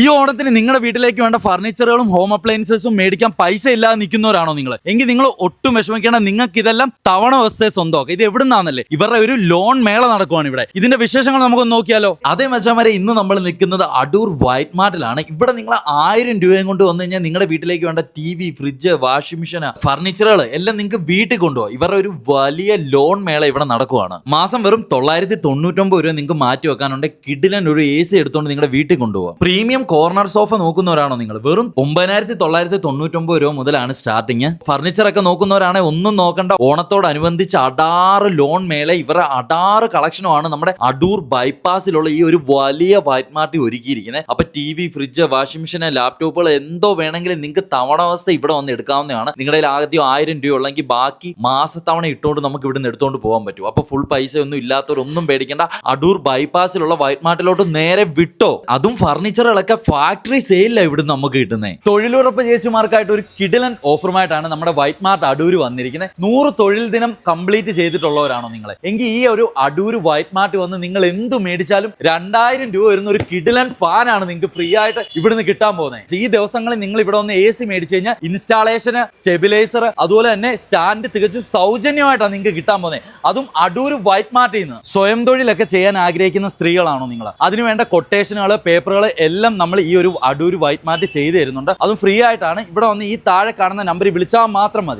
ഈ ഓണത്തിന് നിങ്ങളുടെ വീട്ടിലേക്ക് വേണ്ട ഫർണിച്ചറുകളും ഹോം അപ്ലയൻസസും മേടിക്കാൻ പൈസ ഇല്ലാതെ നിൽക്കുന്നവരാണോ നിങ്ങൾ? എങ്കിൽ നിങ്ങൾ ഒട്ടും വിഷമിക്കേണ്ട നിങ്ങൾക്ക് ഇതെല്ലാം തവണ വസ്തു സ്വന്തമാക്കുക ഇത് എവിടുന്നാന്നല്ലേ? ഇവരുടെ ഒരു ലോൺ മേള നടക്കുവാണ് ഇവിടെ. ഇതിന്റെ വിശേഷങ്ങൾ നമുക്കൊന്ന് നോക്കിയാലോ? അതേ മച്ചാമാരെ ഇന്ന് നമ്മൾ നിൽക്കുന്നത് അടൂർ വൈറ്റ് മാർട്ടിലാണ്. ഇവിടെ നിങ്ങൾ ആയിരം രൂപയും കൊണ്ട് വന്നു കഴിഞ്ഞാൽ നിങ്ങളുടെ വീട്ടിലേക്ക് വേണ്ട T V fridge washing machine ഫർണിച്ചറുകൾ എല്ലാം നിങ്ങൾക്ക് വീട്ടിൽ കൊണ്ടുപോകാം. ഇവരുടെ ഒരു വലിയ ലോൺ മേള ഇവിടെ നടക്കുവാണ്. മാസം വെറും തൊള്ളായിരത്തി തൊണ്ണൂറ്റൊമ്പത് രൂപ നിങ്ങൾക്ക് മാറ്റി വെക്കാനുണ്ട്. കിഡിലൻ ഒരു എ സി എടുത്തുകൊണ്ട് നിങ്ങളുടെ വീട്ടിൽ കൊണ്ടുപോകാം. പ്രീമിയം കോർണർ സോഫ നോക്കുന്നവരാണോ നിങ്ങൾ? വെറും ഒമ്പതിനായിരത്തി തൊള്ളായിരത്തി തൊണ്ണൂറ്റൊമ്പത് രൂപ മുതലാണ് സ്റ്റാർട്ടിങ് ഫർണിച്ചർ ഒക്കെ നോക്കുന്നവരാണെ ഒന്നും നോക്കണ്ട. ഓണത്തോടനുബന്ധിച്ച് അടാറ് ലോൺ മേള ഇവരുടെ അടാറ് കളക്ഷനുമാണ് നമ്മുടെ അടൂർ ബൈപ്പാസിലുള്ള ഈ ഒരു വലിയ വൈറ്റ് മാർട്ടി ഒരുക്കിയിരിക്കുന്നത്. അപ്പൊ T V fridge washing machine ലാപ്ടോപ്പുകൾ എന്തോ വേണമെങ്കിലും നിങ്ങൾക്ക് തവണ അവസ്ഥ ഇവിടെ വന്ന് എടുക്കാവുന്നതാണ്. നിങ്ങളുടെ ആദ്യം ആയിരം രൂപ ഉള്ളെങ്കിൽ ബാക്കി മാസത്തവണ ഇട്ടുകൊണ്ട് നമുക്ക് ഇവിടെ നിന്ന് എടുത്തുകൊണ്ട് പോകാൻ പറ്റും. അപ്പൊ ഫുൾ പൈസ ഒന്നും ഇല്ലാത്തവരൊന്നും പേടിക്കേണ്ട. അടൂർ ബൈപ്പാസിലുള്ള വൈറ്റ് മാർട്ടിലോട്ട് നേരെ വിട്ടോ. അതും ഫർണിച്ചറുകളൊക്കെ ഫാക്ടറി സെയിലാണ് ഇവിടെ നമുക്ക് കിട്ടുന്നത് തൊഴിലുറപ്പ് ചേച്ചിമാർക്കായിട്ട് ഒരു കിടിലൻ ഓഫറുമായിട്ടാണ് നമ്മുടെ വൈറ്റ് മാർട്ട് അടൂര് വന്നിരിക്കുന്നത്. നൂറ് തൊഴിൽ ദിനം കംപ്ലീറ്റ് ചെയ്തിട്ടുള്ളവരാണോ നിങ്ങൾ എങ്കിൽ ഈ ഒരു അടൂര് വൈറ്റ് മാർട്ട് വന്ന് നിങ്ങൾ എന്ത് മേടിച്ചാലും രണ്ടായിരം രൂപ വരുന്ന ഒരു കിടിലൻ ഫാനാണ് നിങ്ങൾക്ക് ഫ്രീ ആയിട്ട് ഇവിടുന്ന് കിട്ടാൻ പോകുന്നത് ഈ ദിവസങ്ങളിൽ നിങ്ങൾ ഇവിടെ വന്ന് എ സി മേടിച്ചു കഴിഞ്ഞാൽ ഇൻസ്റ്റാളേഷന് സ്റ്റെബിലൈസർ അതുപോലെ തന്നെ സ്റ്റാൻഡ് തികച്ചും സൗജന്യമായിട്ടാണ് നിങ്ങൾക്ക് കിട്ടാൻ പോകുന്നത് അതും അടൂര് വൈറ്റ് മാർട്ടിൽ നിന്ന് സ്വയം തൊഴിലൊക്കെ ചെയ്യാൻ ആഗ്രഹിക്കുന്ന സ്ത്രീകളാണോ നിങ്ങൾ അതിനുവേണ്ട കൊട്ടേഷനുകൾ പേപ്പറുകൾ എല്ലാം നമ്മൾ ഈ ഒരു അടൂർ വൈറ്റ് മാറ്റ് ചെയ്തു തരുന്നുണ്ട്. അതും ഫ്രീ ആയിട്ടാണ്. ഇവിടെ വന്ന് ഈ താഴെ കാണുന്ന നമ്പറിൽ വിളിച്ചാൽ മാത്രം മതി.